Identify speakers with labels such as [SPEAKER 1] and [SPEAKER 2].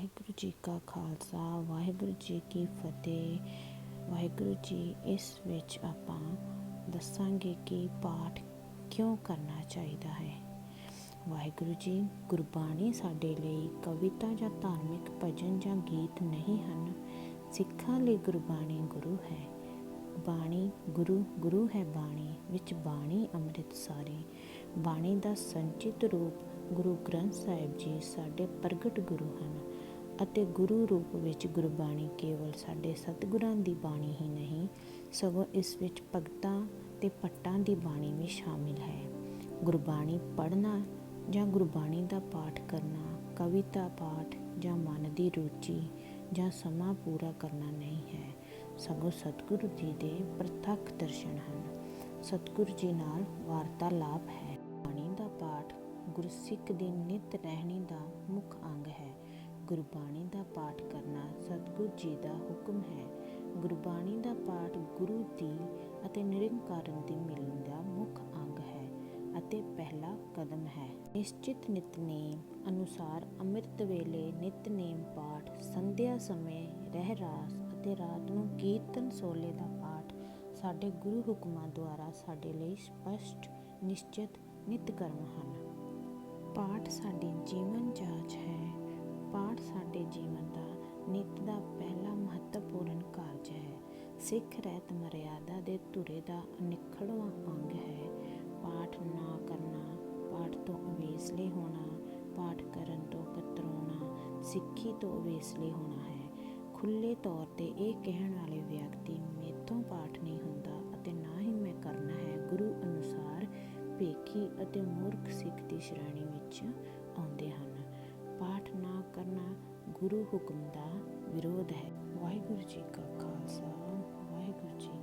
[SPEAKER 1] ਵਾਹਿਗੁਰੂ ਜੀ ਕਾ ਖਾਲਸਾ, ਵਾਹਿਗੁਰੂ ਜੀ ਕੀ ਫਤਿਹ। ਵਾਹਿਗੁਰੂ ਜੀ, ਇਸ ਵਿੱਚ ਆਪਾਂ ਦੱਸਾਂਗੇ ਕਿ ਪਾਠ ਕਿਉਂ ਕਰਨਾ ਚਾਹੀਦਾ ਹੈ। ਵਾਹਿਗੁਰੂ ਜੀ, ਗੁਰਬਾਣੀ ਸਾਡੇ ਲਈ ਕਵਿਤਾ ਜਾਂ ਧਾਰਮਿਕ ਭਜਨ ਜਾਂ ਗੀਤ ਨਹੀਂ ਹਨ। ਸਿੱਖਾਂ ਲਈ ਗੁਰਬਾਣੀ ਗੁਰੂ ਹੈ। ਬਾਣੀ ਗੁਰੂ ਗੁਰੂ ਹੈ ਬਾਣੀ, ਵਿੱਚ ਬਾਣੀ ਅੰਮ੍ਰਿਤ ਸਾਰੀ ਬਾਣੀ ਦਾ ਸੰਚਿਤ ਰੂਪ ਗੁਰੂ ਗ੍ਰੰਥ ਸਾਹਿਬ ਜੀ ਸਾਡੇ ਪ੍ਰਗਟ ਗੁਰੂ ਹਨ। ਅਤੇ ਗੁਰੂ ਰੂਪ ਵਿੱਚ ਗੁਰਬਾਣੀ ਕੇਵਲ ਸਾਡੇ ਸਤਿਗੁਰਾਂ ਦੀ ਬਾਣੀ ਹੀ ਨਹੀਂ, ਸਗੋਂ ਇਸ ਵਿੱਚ ਭਗਤਾਂ ਤੇ ਪੱਟਾਂ ਦੀ ਬਾਣੀ ਵੀ ਸ਼ਾਮਿਲ ਹੈ। ਗੁਰਬਾਣੀ ਪੜ੍ਹਨਾ ਜਾਂ ਗੁਰਬਾਣੀ ਦਾ ਪਾਠ ਕਰਨਾ, ਕਵਿਤਾ ਪਾਠ ਜਾਂ ਮਨ ਦੀ ਰੁਚੀ ਜਾਂ ਸਮਾਂ ਪੂਰਾ ਕਰਨਾ ਨਹੀਂ ਹੈ, ਸਗੋਂ ਸਤਿਗੁਰੂ ਜੀ ਦੇ ਪ੍ਰਤੱਖ ਦਰਸ਼ਨ ਹਨ। ਸਤਿਗੁਰੂ ਜੀ ਨਾਲ ਵਾਰਤਾਲਾਪ ਹੈ। ਬਾਣੀ ਦਾ ਪਾਠ ਗੁਰਸਿੱਖ ਦੀ ਨਿਤ ਰਹਿਣੀ ਦਾ ਮੁੱਖ ਅੰਗ ਹੈ। ਗੁਰਬਾਣੀ ਦਾ ਪਾਠ ਕਰਨਾ ਸਤਿਗੁਰੂ ਜੀ ਦਾ ਹੁਕਮ ਹੈ। ਗੁਰਬਾਣੀ ਦਾ ਪਾਠ ਗੁਰੂ ਦੀ ਅਤੇ ਨਿਰੰਕਾਰਨ ਦੀ ਮਿਲਣ ਦਾ ਮੁੱਖ ਅੰਗ ਹੈ ਅਤੇ ਪਹਿਲਾ ਕਦਮ ਹੈ। ਨਿਸ਼ਚਿਤ ਨਿਤਨੇਮ ਅਨੁਸਾਰ ਅੰਮ੍ਰਿਤ ਵੇਲੇ ਨਿਤਨੇਮ ਪਾਠ, ਸੰਧਿਆ ਸਮੇਂ ਰਹਿ ਰਾਸ ਅਤੇ ਰਾਤ ਨੂੰ ਕੀਰਤਨ ਸੋਲੇ ਦਾ ਪਾਠ ਸਾਡੇ ਗੁਰੂ ਹੁਕਮਾਂ ਦੁਆਰਾ ਸਾਡੇ ਲਈ ਸਪਸ਼ਟ, ਨਿਸ਼ਚਿਤ ਨਿਤ ਕਰਮ ਹਨ। ਪਾਠ ਸਾਡੀ ਜੀਵਨ ਜਾਂਚ ਹੈ। ਪਾਠ ਸਾਡੇ ਜੀਵਨ ਦਾ ਨਿਤ ਦਾ ਪਹਿਲਾ ਮਹੱਤਵਪੂਰਨ ਕਾਰਜ ਹੈ। ਸਿੱਖ ਰਹਿਤ ਮਰਿਆਦਾ ਦੇ ਧੁਰੇ ਦਾ ਅਨਿਖੜਵਾਂ ਅੰਗ ਹੈ। ਪਾਠ ਨਾ ਕਰਨਾ, ਪਾਠ ਤੋਂ ਅਵੇਸਲੇ ਹੋਣਾ, ਪਾਠ ਕਰਨ ਤੋਂ ਕਤਰਾਉਣਾ ਸਿੱਖੀ ਤੋਂ ਅਵੇਸਲੇ ਹੋਣਾ ਹੈ। ਖੁੱਲੇ ਤੌਰ ਤੇ ਇਹ ਕਹਿਣ ਵਾਲੇ ਵਿਅਕਤੀ ਮੇਥੋਂ ਪਾਠ ਨਹੀਂ ਹੁੰਦਾ ਅਤੇ ਨਾ ਹੀ ਮੈਂ ਕਰਨਾ ਹੈ। ਗੁਰੂ ਅਨੁਸਾਰ ਭੇਖੀ ਅਤੇ ਮੂਰਖ ਸਿੱਖ ਦੀ ਸ਼੍ਰੇਣੀ ਵਿੱਚ ਆਉਂਦੇ ਹਨ। ਗੁਰੂ ਹੁਕਮ ਦਾ ਵਿਰੋਧ ਹੈ। ਵਾਹਿਗੁਰੂ ਜੀ ਕਾ ਖਾਲਸਾ ਵਾਹਿਗੁਰੂ ਜੀ